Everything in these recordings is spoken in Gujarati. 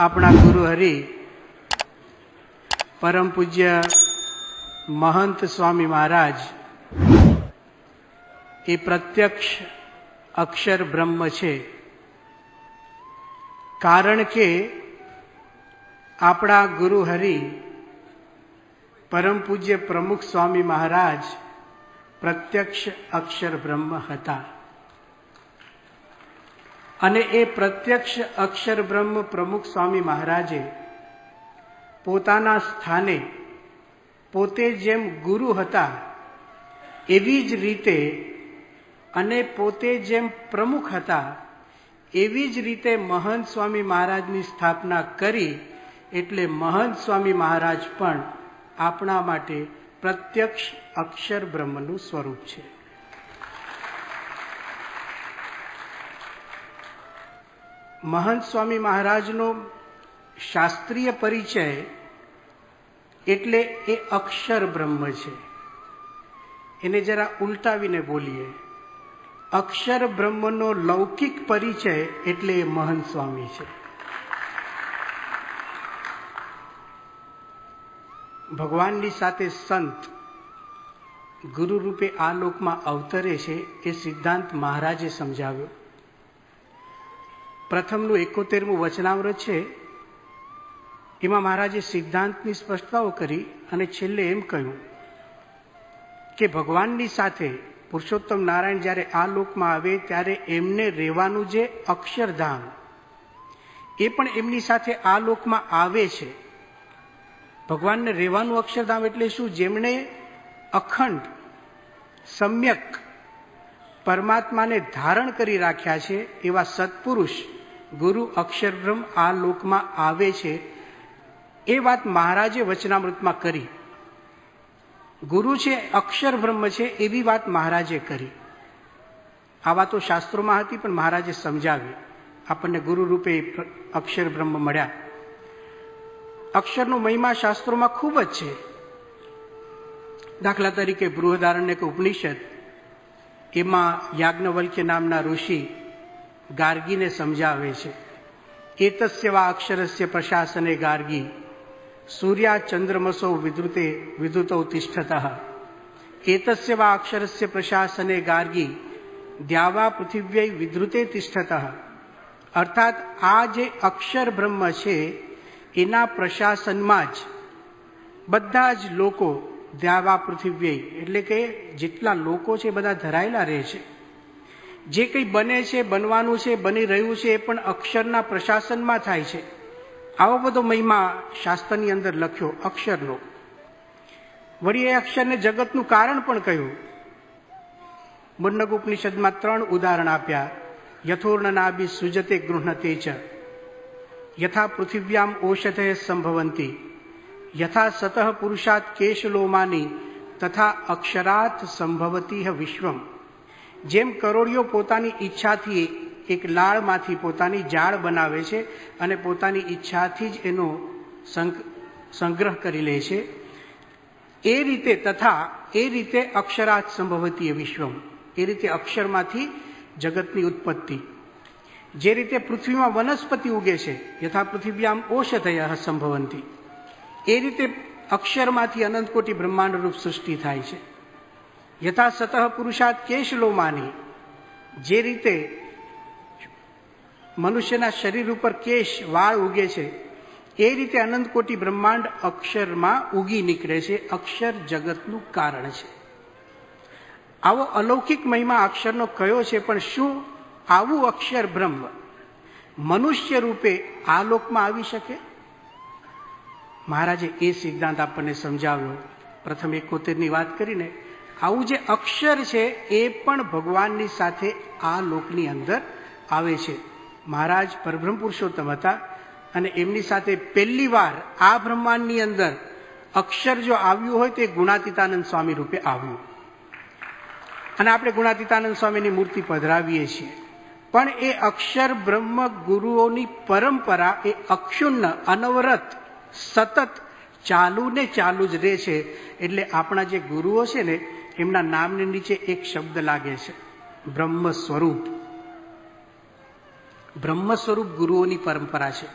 આપણા ગુરુ હરિ પરમ પૂજ્ય મહંત સ્વામી મહારાજ એ પ્રત્યક્ષ અક્ષર બ્રહ્મ છે. કારણ કે આપણા ગુરુ હરિ પરમ પૂજ્ય પ્રમુખ સ્વામી મહારાજ પ્રત્યક્ષ અક્ષર બ્રહ્મ હતા. અને એ પ્રત્યક્ષ અક્ષર બ્રહ્મ પ્રમુખ સ્વામી મહારાજે પોતાના સ્થાને પોતે જેમ ગુરુ હતા, એવી જ રીતે અને પોતે જેમ પ્રમુખ હતા, એવી જ રીતે મહંત સ્વામી મહારાજની સ્થાપના કરી એટલે મહંત સ્વામી મહારાજ પણ આપણા માટે પ્રત્યક્ષ અક્ષર બ્રહ્મનું સ્વરૂપ છે. મહંત સ્વામી મહારાજનો શાસ્ત્રીય પરિચય એટલે એ અક્ષર બ્રહ્મ છે. એને જરા ઉલટાવીને બોલીએ. અક્ષર બ્રહ્મનો લૌકિક પરિચય એટલે એ મહંત સ્વામી છે. ભગવાનની સાથે સંત ગુરુ રૂપે આ લોકમાં અવતરે છે એ સિદ્ધાંત મહારાજે સમજાવ્યો. પ્રથમનું એકોતેરમું વચનામૃત છે. એમાં મહારાજે સિદ્ધાંતની સ્પષ્ટતાઓ કરી અને છેલ્લે એમ કહ્યું કે ભગવાનની સાથે પુરુષોત્તમ નારાયણ જ્યારે આ લોકમાં આવે ત્યારે એમને રહેવાનું જે અક્ષરધામ એ પણ એમની સાથે આ લોકમાં આવે છે. ભગવાનને રહેવાનું અક્ષરધામ એટલે શું? જેમણે અખંડ, સમ્યક પરમાત્માને ધારણ કરી રાખ્યા છે એવા સત્પુરુષ ગુરુ અક્ષરબ્રહ્મ આ લોકમાં આવે છે. એ વાત મહારાજે વચનામૃતમાં કરી. ગુરુ છે અક્ષર બ્રહ્મ છે, એવી વાત મહારાજે કરી. આ વાતો શાસ્ત્રોમાં હતી, પણ મહારાજે સમજાવી. આપણને ગુરુ રૂપે અક્ષર બ્રહ્મ મળ્યા. અક્ષરનો મહિમા શાસ્ત્રોમાં ખૂબ જ છે. દાખલા તરીકે બૃહદારણ્યક ઉપનિષદ એમાં યાજ્ઞવલ્ક્ય નામના ઋષિ ગાર્ગીને સમજાવે છે, એતસ્યવા અક્ષરસ્ય પ્રશાસને ગાર્ગી, સૂર્યા ચંદ્રમસો વિદ્રુતે વિદ્યુતો તિષ્ઠત. એતસ્યવા અક્ષરસ્ય પ્રશાસને ગાર્ગી, દ્યાવા પૃથિવ્યય વિદ્રુતે તિષ્ઠત. અર્થાત આ જે અક્ષર બ્રહ્મ છે, એના પ્રશાસનમાં જ બધા જ લોકો દ્યાવા પૃથિવ્યય એટલે કે જેટલા લોકો છે બધા ધરાયેલા રહે છે. જે કંઈ બને છે, બનવાનું છે, બની રહ્યું છે એ પણ અક્ષરના પ્રશાસનમાં થાય છે. આવો બધો મહિમા શાસ્ત્રની અંદર લખ્યો, અક્ષરનો. વળી એ અક્ષરને જગતનું કારણ પણ કહ્યું. મુન્નક ઉપનિષદમાં ત્રણ ઉદાહરણ આપ્યા. યથોર્ણનાભિ સુજતે ગૃહતે ચ. યથા પૃથિવ્યામ ઓષધે સંભવંતી. યથા સતઃ પુરુષાત કેશલોમાની તથા અક્ષરાત સંભવતી વિશ્વમ જેમ કરોડિયો પોતાની ઈચ્છાથી એક લાળમાંથી પોતાની જાળ બનાવે છે અને પોતાની ઈચ્છાથી જ એનો સંગ્રહ કરી લે છે, એ રીતે તથા એ રીતે અક્ષરાત સંભવતી વિશ્વમ, એ રીતે અક્ષરમાંથી જગતની ઉત્પત્તિ. જે રીતે પૃથ્વીમાં વનસ્પતિ ઉગે છે, યથા પૃથિવ્યામ ઓષધય સંભવંતી. એ રીતે અક્ષરમાંથી અનંતકોટી બ્રહ્માંડ રૂપ સૃષ્ટિ થાય છે. યથા સતઃ પુરુષાત કેશલોમાની જે રીતે મનુષ્યના શરીર ઉપર કેશ વાળ ઉગે છે, એ રીતે અનંતકોટી બ્રહ્માંડ અક્ષરમાં ઉગી નીકળે છે, અક્ષર જગતનું કારણ છે. આવો અલૌકિક મહિમા અક્ષરનો કયો છે, પણ શું આવું અક્ષર બ્રહ્મ મનુષ્ય રૂપે આ લોકમાં આવી શકે? મહારાજે એ સિદ્ધાંત આપણને સમજાવ્યો. પ્રથમ એકોતેરની વાત કરીને, આવું જે અક્ષર છે એ પણ ભગવાનની સાથે આ લોકની અંદર આવે છે. મહારાજ પરબ્રહ્મ પુરુષોત્તમ હતા અને એમની સાથે પહેલી વાર આ બ્રહ્માંડની અંદર અક્ષર જો આવ્યું હોય તો એ ગુણાતીતાનંદ સ્વામી રૂપે આવ્યું. અને આપણે ગુણાતીતાનંદ સ્વામીની મૂર્તિ પધરાવીએ છીએ. પણ એ અક્ષર બ્રહ્મ ગુરુઓની પરંપરા એ અક્ષુન્ન, અનવરત સતત ચાલુ ને ચાલુ જ રહે છે. એટલે આપણા જે ગુરુઓ છે ને, એમના નામની નીચે એક શબ્દ લાગે છે. બ્રહ્મ સ્વરૂપ. બ્રહ્મ સ્વરૂપ ગુરુઓની પરંપરા છે.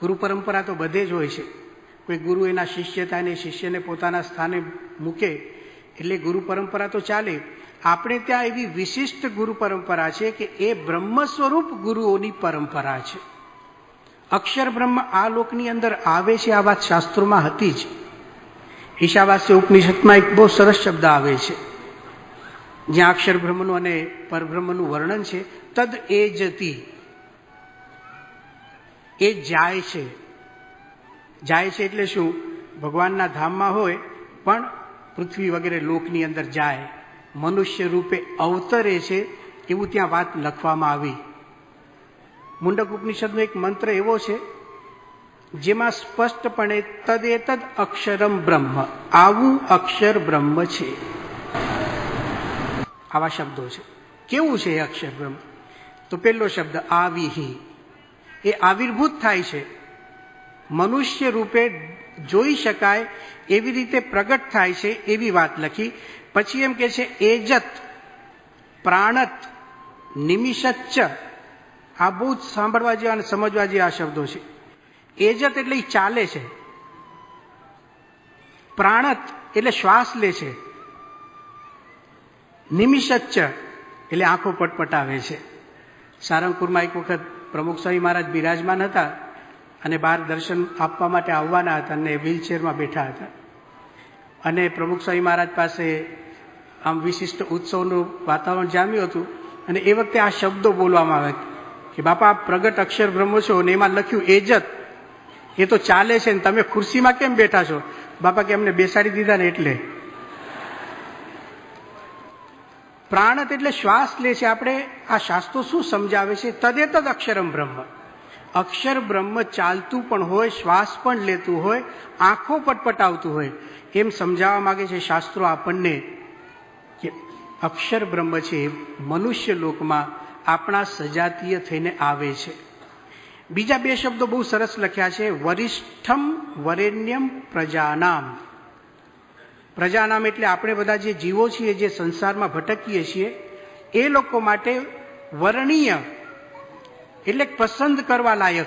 ગુરુ પરંપરા તો બધે જ હોય છે. કોઈ ગુરુ એના શિષ્ય થાય ને શિષ્યને પોતાના સ્થાને મૂકે, એટલે ગુરુ પરંપરા તો ચાલે. આપણે ત્યાં એવી વિશિષ્ટ ગુરુ પરંપરા છે કે એ બ્રહ્મ સ્વરૂપ ગુરુઓની પરંપરા છે. અક્ષર બ્રહ્મ આ લોકની અંદર આવે છે, આ વાત શાસ્ત્રોમાં હતી જ. ઈશાવાસ્ય ઉપનિષદમાં એક બહુ સરસ શબ્દ આવે છે. જ્યાં અક્ષર બ્રહ્મનું અને પરબ્રહ્મનું વર્ણન છે, તદ એ જતી. એ જાય છે. જાય છે એટલે શું? ભગવાનના ધામમાં હોય, પણ પૃથ્વી વગેરે લોકની અંદર જાય. મનુષ્ય રૂપે અવતરે છે, એવું ત્યાં વાત લખવામાં આવી. મુંડક ઉપનિષદનો એક મંત્ર એવો છે, જેમાં સ્પષ્ટપણે તદેતદ અક્ષરમ બ્રહ્મ, આવું અક્ષર બ્રહ્મ છે. આવા શબ્દો છે. કેવું છે એ અક્ષર બ્રહ્મ? તો પહેલો શબ્દ આવિહી. એ આવિર્ભૂત થાય છે. મનુષ્ય રૂપે જોઈ શકાય એવી રીતે પ્રગટ થાય છે એવી વાત લખી. પછી એમ કે છે, એજત, પ્રાણત નિમિષચ્ચ આ બહુ જ સાંભળવા જેવા અને સમજવા જેવા શબ્દો છે. એજત એટલે એ ચાલે છે. પ્રાણત એટલે શ્વાસ લે છે. નિમિષચ્ચ એટલે આંખો પટપટાવે છે. સારંગપુરમાં એક વખત પ્રમુખ સ્વામી મહારાજ બિરાજમાન હતા અને બહાર દર્શન આપવા માટે આવવાના હતા અને વ્હીલચેરમાં બેઠા હતા. અને પ્રમુખ સ્વામી મહારાજ પાસે આમ વિશિષ્ટ ઉત્સવનું વાતાવરણ જામ્યું હતું અને એ વખતે આ શબ્દો બોલવામાં આવે કે બાપા પ્રગટ અક્ષર બ્રહ્મ છો ને એમાં લખ્યું એજત. એ તો ચાલે છે ને તમે ખુરશીમાં કેમ બેઠા છો? બાપા કે અમને બેસાડી દીધા ને એટલે. પ્રાણત એટલે શ્વાસ લે છે આપણે. આ શાસ્ત્રો શું સમજાવે છે? તદેતદ અક્ષરમ બ્રહ્મ. અક્ષર બ્રહ્મ ચાલતું પણ હોય, શ્વાસ પણ લેતું હોય, આંખો પટપટાવતું હોય. એમ સમજાવવા માગે છે શાસ્ત્રો આપણને કે અક્ષર બ્રહ્મ છે મનુષ્ય લોકમાં આપણા સજાતીય થઈને આવે છે. બીજા બે શબ્દો બહુ સરસ લખ્યા છે. વરિષ્ઠમ વરેણ્યમ પ્રજાનામ. પ્રજાનામ એટલે આપણે બધા જે જીવો છીએ, જે સંસારમાં ભટકીએ છીએ, એ લોકો માટે વર્ણીય એટલે પસંદ કરવા લાયક.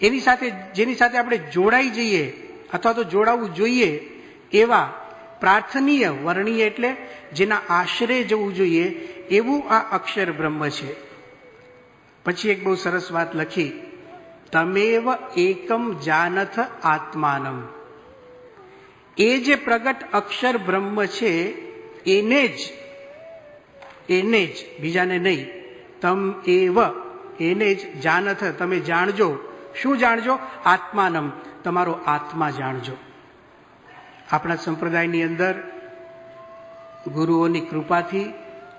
એની સાથે, જેની સાથે આપણે જોડાઈ જઈએ અથવા તો જોડાવું જોઈએ એવા પ્રાર્થનીય વર્ણીય એટલે જેના આશરે જવું જોઈએ એવું આ અક્ષર બ્રહ્મ છે. પછી એક બહુ સરસ વાત લખી, તમેવ એકમ જાનથ આત્માનમ. એ જે પ્રગટ અક્ષર બ્રહ્મ છે, એને જ એને જ, બીજાને નહીં, તમ એવ એને જ જાનથ, તમે જાણજો. શું જાણજો? આત્માનમ, તમારો આત્મા જાણજો. આપણા સંપ્રદાયની અંદર ગુરુઓની કૃપાથી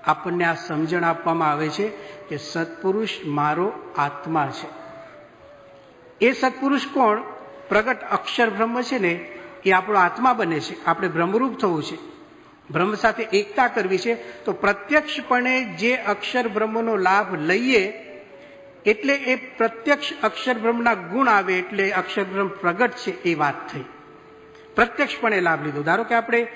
આપણને આ સમજણ આપવામાં આવે છે કે સત્પુરુષ મારો આત્મા છે. એ સત્પુરુષ કોણ? પ્રગટ અક્ષર બ્રહ્મ છે ને, એ આપણો આત્મા બને છે. આપણે બ્રહ્મરૂપ થવું છે. બ્રહ્મ સાથે એકતા કરવી છે. તો પ્રત્યક્ષપણે જે અક્ષર બ્રહ્મનો લાભ લઈએ, એટલે એ પ્રત્યક્ષ અક્ષર બ્રહ્મના ગુણ આવે, એટલે અક્ષર બ્રહ્મ પ્રગટ છે, એ વાત થઈ. પ્રત્યક્ષપણે લાભ લીધો. ધારો કે આપણે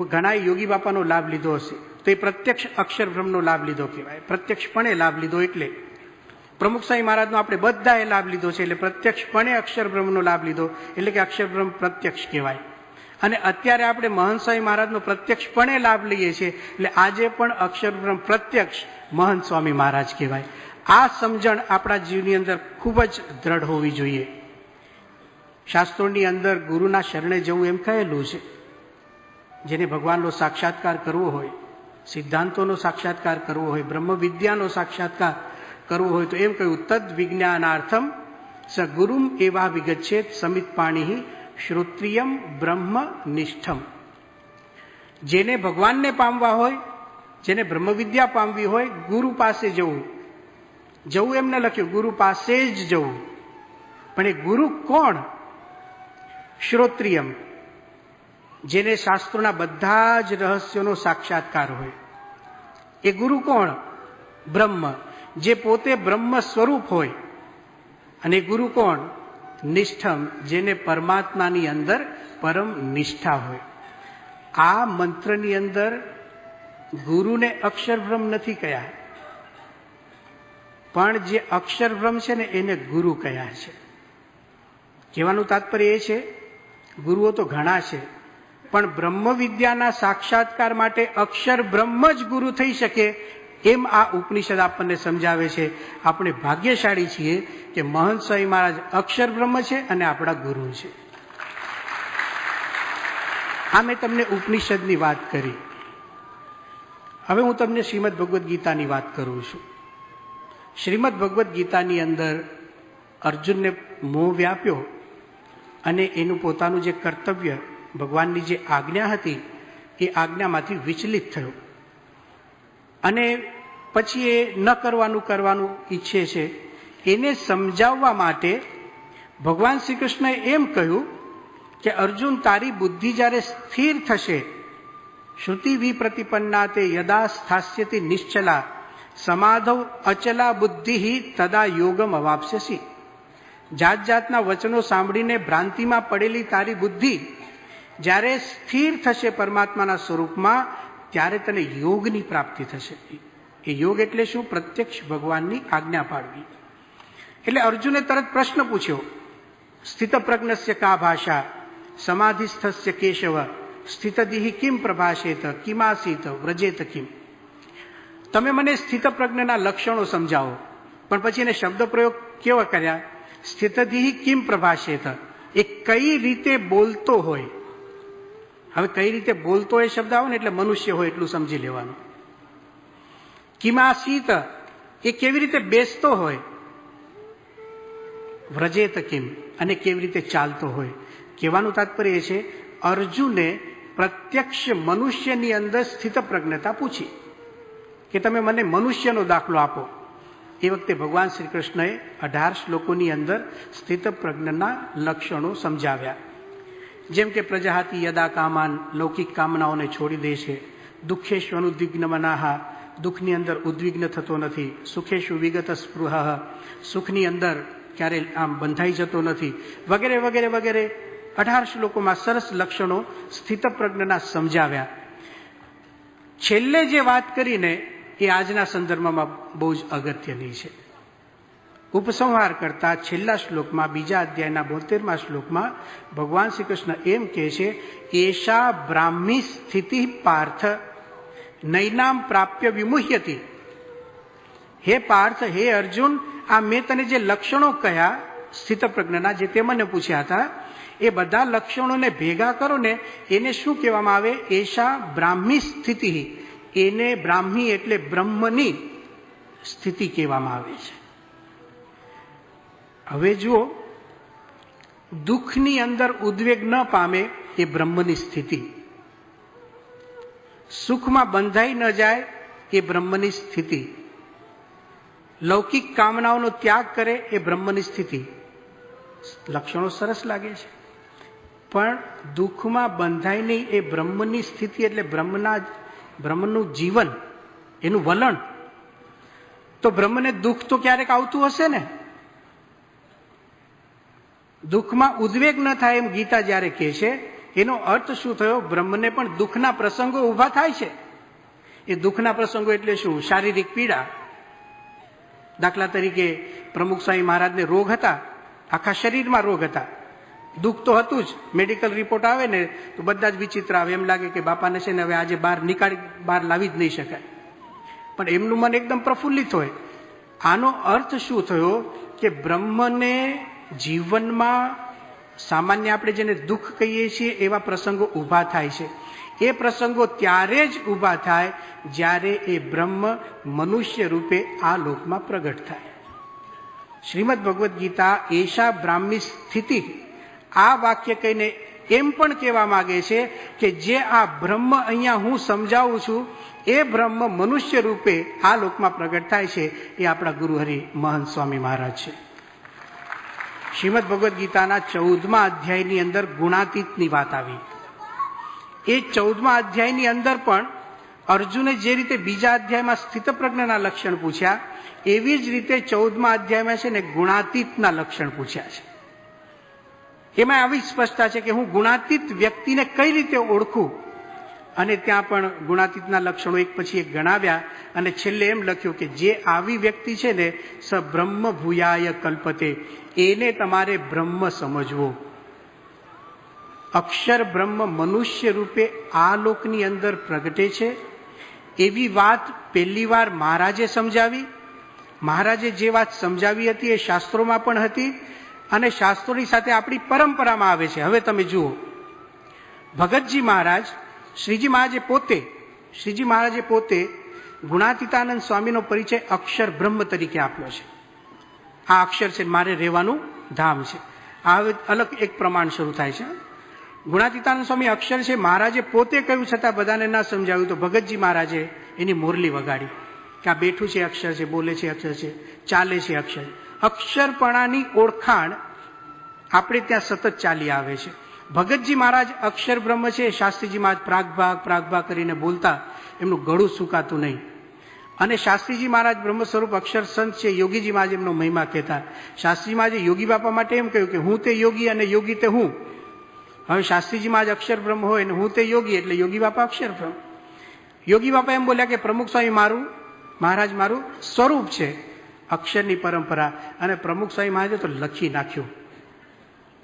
ઘણા યોગી બાપાનો લાભ લીધો હશે. તો એ પ્રત્યક્ષ અક્ષરભ્રમનો લાભ લીધો કહેવાય. પ્રત્યક્ષપણે લાભ લીધો એટલે પ્રમુખ સ્વામી મહારાજનો આપણે બધાએ લાભ લીધો છે એટલે પ્રત્યક્ષપણે અક્ષરભ્રમનો લાભ લીધો એટલે કે અક્ષરભ્રમ પ્રત્યક્ષ કહેવાય. અને અત્યારે આપણે મહંત સ્વામી મહારાજનો પ્રત્યક્ષપણે લાભ લઈએ છીએ એટલે આજે પણ અક્ષરભ્રમ પ્રત્યક્ષ મહંત સ્વામી મહારાજ કહેવાય. આ સમજણ આપણા જીવની અંદર ખૂબ જ દ્રઢ હોવી જોઈએ. શાસ્ત્રોની અંદર ગુરુના શરણે જવું એમ કહેલું છે. જેને ભગવાનનો સાક્ષાત્કાર કરવો હોય સિદ્ધાંતોનો સાક્ષાત્કાર કરવો હોય બ્રહ્મ વિદ્યાનો સાક્ષાત્કાર કરવો હોય, તો એમ કહ્યું, તદ વિજ્ઞાનાર્થમ ગુરુમ એવા વિગચ્છેદ સમિત પાણી શ્રોત્રિયમ બ્રહ્મ નિષ્ઠમ. જેને ભગવાનને પામવા હોય, જેને બ્રહ્મવિદ્યા પામવી હોય, ગુરુ પાસે જવું. જવું એમને લખ્યું, ગુરુ પાસે જ જવું. પણ એ ગુરુ કોણ? શ્રોત્રિયમ, જેને શાસ્ત્રોના બધા જ રહસ્યોનો સાક્ષાત્કાર હોય. એ ગુરુ કોણ? બ્રહ્મ. જે પોતે બ્રહ્મ સ્વરૂપ હોય. અને ગુરુ કોણ? નિષ્ઠમ, જેને પરમાત્માની અંદર પરમ નિષ્ઠા હોય. આ મંત્રની અંદર ગુરુને અક્ષરભ્રમ નથી કયા. પણ જે અક્ષરભ્રમ છે ને એને ગુરુ કયા છે. કહેવાનું તાત્પર્ય એ છે, ગુરુઓ તો ઘણા છે. પણ બ્રહ્મ વિદ્યાના સાક્ષાત્કાર માટે અક્ષર બ્રહ્મ જ ગુરુ થઈ શકે એમ આ ઉપનિષદ આપણને સમજાવે છે. આપણે ભાગ્યશાળી છીએ કે મહંત સ્વામી મહારાજ અક્ષર બ્રહ્મ છે અને આપણા ગુરુ છે. આ મેં તમને ઉપનિષદની વાત કરી. હવે હું તમને શ્રીમદ ભગવદ્ ગીતાની વાત કરું છું. શ્રીમદ ભગવદ્ ગીતાની અંદર અર્જુનને મોહ વ્યાપ્યો અને એનું પોતાનું જે કર્તવ્ય ભગવાનની જે આજ્ઞા હતી, એ આજ્ઞામાંથી વિચલિત થયો. અને પછી એ ન કરવાનું કરવાનું ઈચ્છે છે, એને સમજાવવા માટે ભગવાન શ્રી કૃષ્ણએ એમ કહ્યું કે, અર્જુન, તારી બુદ્ધિ જ્યારે સ્થિર થશે શ્રુતિ વિપ્રતિપન્ના તે યદા સ્થાસ્યતિ નિશ્ચલા સમાધવ અચલા બુદ્ધિ તદા યોગમ અવાપ્સ્યસી. જાત જાતના વચનો સાંભળીને ભ્રાંતિમાં પડેલી તારી બુદ્ધિ જ્યારે સ્થિર થશે પરમાત્માના સ્વરૂપમાં, ત્યારે તને યોગની પ્રાપ્તિ થશે. એ યોગ એટલે શું? પ્રત્યક્ષ ભગવાનની આજ્ઞા પાડવી. એટલે અર્જુને તરત પ્રશ્ન પૂછ્યો સ્થિત પ્રજ્ઞસ્ય કા ભાષા? સમાધિસ્થસ્ય કેશવ? સ્થિતદિહ કિમ પ્રભાષેત? કિમાસીત વ્રજેત કિમ? તમે મને સ્થિત પ્રજ્ઞના લક્ષણો સમજાવો. પણ પછી એને શબ્દ પ્રયોગ કેવા કર્યા? સ્થિતદિહ કિમ પ્રભાષેત? એ કઈ રીતે બોલતો હોય? હવે કઈ રીતે બોલતો એ શબ્દ આવે ને એટલે મનુષ્ય હોય એટલું સમજી લેવાનું. કિમાસીત એ કેવી રીતે બેસતો હોય? વ્રજેત કિમ. અને કેવી રીતે ચાલતો હોય? કહેવાનું તાત્પર્ય એ છે, અર્જુને પ્રત્યક્ષ મનુષ્યની અંદર સ્થિત પ્રજ્ઞતા પૂછી કે તમે મને મનુષ્યનો દાખલો આપો. એ વખતે ભગવાન શ્રી કૃષ્ણએ અઢાર શ્લોકોની અંદર સ્થિત પ્રજ્ઞના લક્ષણો સમજાવ્યા. જેમ કે પ્રજાતિ યદા કામાન, લૌકિક કામનાઓને છોડી દે છે. દુઃખેશુ અનુદ્વિગ્ન મનાહા, દુઃખની અંદર ઉદ્વિગ્ન થતો નથી. સુખેશુ વિગત સ્પૃહ સુખની અંદર ક્યારે આમ બંધાઈ જતો નથી. વગેરે વગેરે વગેરે અઢાર શ્લોકોમાં સરસ લક્ષણો સ્થિતપ્રજ્ઞના સમજાવ્યા. છેલ્લે જે વાત કરીને એ આજના સંદર્ભમાં બહુ જ અગત્યની છે. ઉપસંહાર કરતા છેલ્લા શ્લોકમાં, બીજા અધ્યાયના બોતેરમા શ્લોકમાં ભગવાન શ્રી કૃષ્ણ એમ કહે છે એશા બ્રાહ્મી સ્થિતિ પાર્થ, નૈનામ પ્રાપ્ય વિમુહ્યતી. હે પાર્થ, હે અર્જુન, આ મેં તને જે લક્ષણો કહ્યા સ્થિત પ્રજ્ઞના જે તે મને પૂછ્યા હતા, એ બધા લક્ષણોને ભેગા કરો ને એને શું કહેવામાં આવે? એશા બ્રાહ્મી સ્થિતિ. એને બ્રાહ્મી એટલે બ્રહ્મની સ્થિતિ કહેવામાં આવે છે. હવે જુઓ, દુઃખની અંદર ઉદ્વેગ ન પામે એ બ્રહ્મની સ્થિતિ. સુખમાં બંધાઈ ન જાય એ બ્રહ્મની સ્થિતિ. લૌકિક કામનાઓનો ત્યાગ કરે એ બ્રહ્મની સ્થિતિ. લક્ષણો સરસ લાગે છે. પણ દુઃખમાં બંધાય નહીં એ બ્રહ્મની સ્થિતિ એટલે બ્રહ્મના બ્રહ્મનું જીવન, એનું વલણ. તો બ્રહ્મને દુઃખ તો ક્યારેક આવતું હશે ને? દુઃખમાં ઉદ્વેગ ન થાય એમ ગીતા જ્યારે કહે છે, એનો અર્થ શું થયો? બ્રહ્મને પણ દુઃખના પ્રસંગો ઊભા થાય છે. એ દુઃખના પ્રસંગો એટલે શું? શારીરિક પીડા. દાખલા તરીકે પ્રમુખ સ્વામી મહારાજને રોગ હતા, આખા શરીરમાં રોગ હતા. દુઃખ તો હતું જ, મેડિકલ રિપોર્ટ આવે ને તો બધા જ વિચિત્ર આવે. એમ લાગે કે બાપાને છે ને હવે આજે બહાર નીકાળી, બહાર લાવી જ નહીં શકાય. પણ એમનું મન એકદમ પ્રફુલ્લિત હોય. આનો અર્થ શું થયો? કે બ્રહ્મને જીવનમાં સામાન્ય આપણે જેને દુઃખ કહીએ છીએ, એવા પ્રસંગો ઊભા થાય છે. એ પ્રસંગો ત્યારે જ ઊભા થાય જ્યારે એ બ્રહ્મ મનુષ્ય રૂપે આ લોકમાં પ્રગટ થાય. શ્રીમદ ભગવદ્ ગીતા એશા બ્રાહ્મી સ્થિતિ આ વાક્ય કહીને એમ પણ કહેવા માગે છે કે જે આ બ્રહ્મ અહીંયા હું સમજાવું છું, એ બ્રહ્મ મનુષ્ય રૂપે આ લોકમાં પ્રગટ થાય છે, એ આપણા ગુરુહરિ મહંત સ્વામી મહારાજ છે. શ્રીમદ ભગવદ્ ગીતાના ચૌદમા અધ્યાયની અંદર ગુણાતીતની વાત આવી. એ ચૌદમા અધ્યાયની અંદર પણ અર્જુને જે રીતે બીજા અધ્યાયમાં સ્થિત પ્રજ્ઞના લક્ષણ પૂછ્યા, એવી જ રીતે ચૌદમા અધ્યાયમાં છે ને ગુણાતીતના લક્ષણ પૂછ્યા છે. એમાં આવી સ્પષ્ટતા છે કે હું ગુણાતીત વ્યક્તિને કઈ રીતે ઓળખું? અને ત્યાં પણ ગુણાતીતના લક્ષણો એક પછી એક ગણાવ્યા અને છેલ્લે એમ લખ્યું કે જે આવી વ્યક્તિ છે ને, સ બ્રહ્મ ભૂયાય કલ્પતે, એને તમારે બ્રહ્મ સમજવો. અક્ષર બ્રહ્મ મનુષ્ય રૂપે આ લોકની અંદર પ્રગટે છે. એવી વાત પહેલી વાર મહારાજે સમજાવી. મહારાજે જે વાત સમજાવી હતી એ શાસ્ત્રોમાં પણ હતી અને શાસ્ત્રોની સાથે આપણી પરંપરામાં આવે છે. હવે તમે જુઓ. ભગતજી મહારાજ શ્રીજી મહારાજે પોતે, શ્રીજી મહારાજે પોતે ગુણાતીતાનંદ સ્વામીનો પરિચય અક્ષર બ્રહ્મ તરીકે આપ્યો છે. આ અક્ષર છે મારે રહેવાનું ધામ છે. આ અલગ એક પ્રમાણ શરૂ થાય છે. ગુણાતીતાનંદ સ્વામી અક્ષર છે મહારાજે પોતે કહ્યું છતાં બધાને ના સમજાવ્યું તો ભગતજી મહારાજે એની મોરલી વગાડી. કે આ બેઠું છે અક્ષર છે, બોલે છે અક્ષર છે, ચાલે છે અક્ષર. અક્ષરપણાની ઓળખાણ આપણે ત્યાં સતત ચાલી આવે છે. ભગતજી મહારાજ અક્ષર બ્રહ્મ છે, શાસ્ત્રીજી મહારાજ પ્રાગભાગ પ્રાગભાગ કરીને બોલતા, એમનું ગળું સુકાતું નહીં. અને શાસ્ત્રીજી મહારાજ બ્રહ્મ સ્વરૂપ અક્ષર સંત છે, યોગીજી મહારાજ એમનો મહિમા કહેતા. શાસ્ત્રી મહારાજે યોગી બાપા માટે એમ કહ્યું કે હું તે યોગી અને યોગી તે હું. હવે શાસ્ત્રીજી મહારાજ અક્ષર બ્રહ્મ હોય ને હું તે યોગી એટલે યોગી બાપા અક્ષર બ્રહ્મ. યોગી બાપા એમ બોલ્યા કે પ્રમુખ સ્વામી મારું, મહારાજ મારું સ્વરૂપ છે, અક્ષરની પરંપરા. અને પ્રમુખ સ્વામી મહારાજે તો લખી નાખ્યું.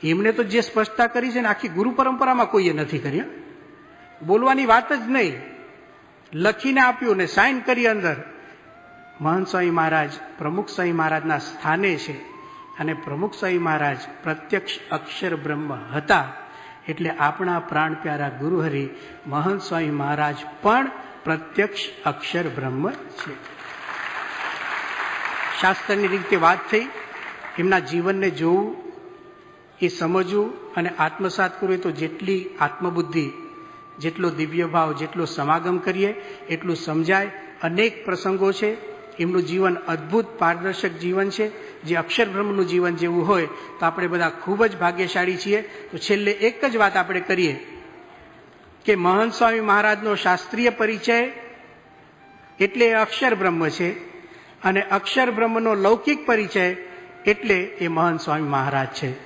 એમને તો જે સ્પષ્ટતા કરી છે ને આખી ગુરુ પરંપરામાં કોઈએ નથી કરી બોલવાની વાત જ નહીં. લખીને આપ્યું ને સાઇન કરી અંદર. મહંત સ્વામી મહારાજ, પ્રમુખ સ્વામી મહારાજના સ્થાને છે અને પ્રમુખ સ્વામી મહારાજ પ્રત્યક્ષ અક્ષર બ્રહ્મ હતા એટલે આપણા પ્રાણ પ્યારા ગુરુહરિ મહંત સ્વામી મહારાજ પણ પ્રત્યક્ષ અક્ષર બ્રહ્મ છે. શાસ્ત્રની રીતે વાત થઈ. એમના જીવનને જોવું એ સમજવું અને આત્મસાત કરવું તો જેટલી આત્મબુદ્ધિ, જેટલો દિવ્ય ભાવ જેટલો સમાગમ કરીએ, એટલું સમજાય અનેક પ્રસંગો છે. એમનું જીવન અદ્ભુત પારદર્શક જીવન છે. જે અક્ષર બ્રહ્મનું જીવન જેવું હોય તો આપણે બધા ખૂબ જ ભાગ્યશાળી છીએ. તો છેલ્લે એક જ વાત આપણે કરીએ કે મહંત સ્વામી મહારાજનો શાસ્ત્રીય પરિચય એટલે અક્ષર બ્રહ્મ છે અને અક્ષર બ્રહ્મનો લૌકિક પરિચય એટલે એ મહંત સ્વામી મહારાજ છે.